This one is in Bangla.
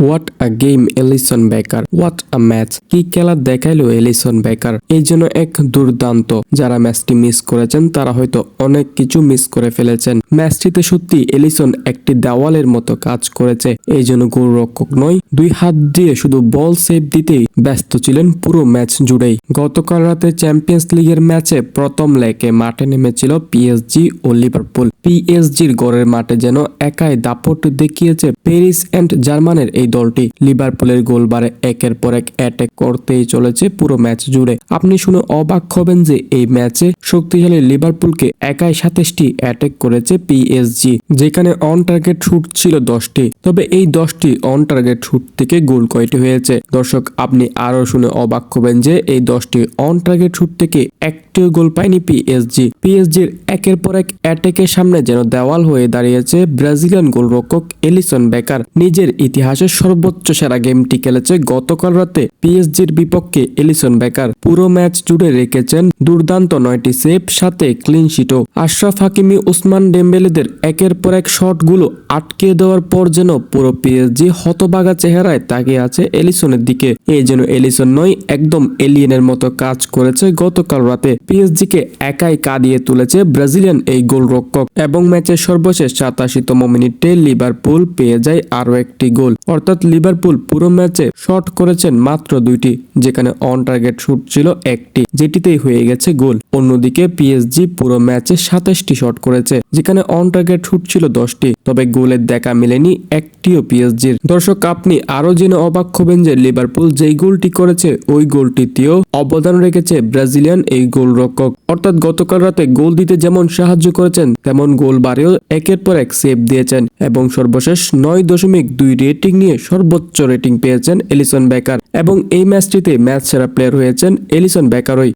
What a game Alisson Becker what a match কি খেলা দেখাইলো এলিসন বেকার এই জন্য এক দুর্দান্ত। যারা ম্যাচটি মিস করেছেন, তারা হয়তো অনেক কিছু মিস করে ফেলেছেন। ম্যাচটিতে সত্যি এলিসন একটি দেওয়ালের মতো কাজ করেছে। এই জন্য গোলরক্ষক নয়, দুই হাত দিয়ে শুধু বল সেভ দিতেই ব্যস্ত ছিলেন পুরো ম্যাচ জুড়েই। গতকাল রাতে চ্যাম্পিয়ন্স লিগের ম্যাচে প্রথম লেগে মাঠে নেমেছিল পিএসজি ও লিভারপুল পিএসজির গড়ের মাঠে যেন একাই দাপট দেখিয়েছে প্যারিস অ্যান্ড জার্মানের এই দলটি লিভারপুলের গোলবারে একের পর এক অ্যাটাক করতেই চলেছে পুরো ম্যাচ জুড়ে। আপনি শুনে অবাক হবেন যে এই ম্যাচে শক্তিশালী লিভারপুলকে একাই সাতাশটি অ্যাটাক করেছে পিএসজি যেখানে অন টার্গেট শুট ছিল দশটি। তবে এই দশটি অন টার্গেট শুট থেকে গোল কয়টি হয়েছে? দর্শক, আপনি আরও শুনে অবাক হবেন যে এই দশটি অন টার্গেট শুট থেকে একটিও গোল পায়নি পিএসজি পিএসজির একের পর এক অ্যাটাকের সামনে যেন দেওয়াল হয়ে দাঁড়িয়েছে ব্রাজিলিয়ান গোলরক্ষক এলিসন বেকার। নিজের ইতিহাসের সর্বোচ্চ সেরা গেমটি খেলেছে গতকাল রাতে পিএসজির বিপক্ষে এলিসন বেকার। পুরো ম্যাচ জুড়ে রেখেছেন দুর্দান্ত নয়টি সেভ, সাথে ক্লিন শিটও আশরাফ হাকিমি উসমান ডেম্বেলেদের একের পর এক শটগুলো আটকে দেওয়ার পর যেন পুরো পিএসজি হতবাগা চেহারায় তাকিয়ে আছে এলিসনের দিকে। এই যেন এলিসন নয়, একদম এলিয়েনের মতো কাজ করেছে গতকাল রাতে। পিএসজি কে একাই কাঁদিয়ে তুলেছে ব্রাজিলিয়ান এই গোলরক্ষক। এবং ম্যাচের সর্বশেষ সাতাশিতম মিনিটে লিভারপুল পেয়ে যায় আরও একটি গোল। অর্থাৎ লিভারপুল পুরো ম্যাচে শট করেছেন মাত্র দুইটি, যেখানে অন টার্গেট শুট ছিল একটি, যেটিতেই হয়ে গেছে গোল। অন্যদিকে পিএসজি পুরো ম্যাচে সাতাশটি শট করেছে, যেখানে অন টার্গেট শুট ছিল দশটি, তবে গোলের দেখা মেলেনি একটিও পিএসজির দর্শক, আপনি আরও জেনে অবাক হবেন যে লিভারপুল যেই গোলটি করেছে, ওই গোলটিতেও অবদান রেখেছে ব্রাজিলিয়ান এই গোলরক্ষক। অর্থাৎ গতকাল রাতে গোল দিতে যেমন সাহায্য করেছেন, তেমন গোল বারেও একের পর এক সেভ দিয়েছেন। এবং সর্বশেষ নয় দশমিক দুই রেটিং নিয়ে সর্বোচ্চ রেটিং পেয়েছেন এলিসন বেকার এবং এই ম্যাচটিতে ম্যাচ সেরা প্লেয়ার হয়েছেন এলিসন বেকারই